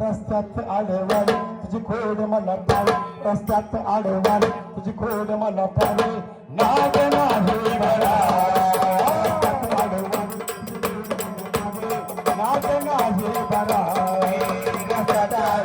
रस्त्यात आडवारी तुझी खोड मला पावे रस्त्यात आडवारी तुझी खोड मला पावे नाग नाही मला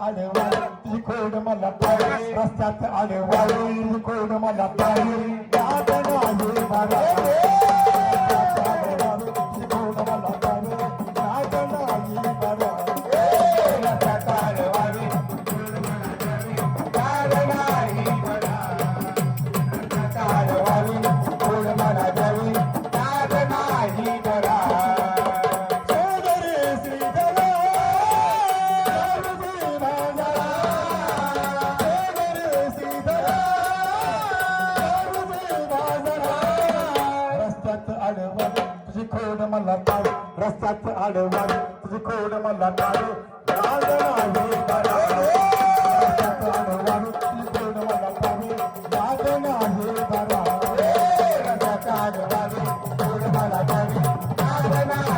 I don't want कोण मला रस्त्यात आले वाळून कोण मला पाळी दादा नाही मला Tujikoda Malakari, Rasata Adewari, Tujikoda Malakari, Yadana Hikara, Rasata Adewari, Tujikoda Malakari, Yadana Hikara, Rasata Adewari, Tujikoda Malakari, Yadana Hikara.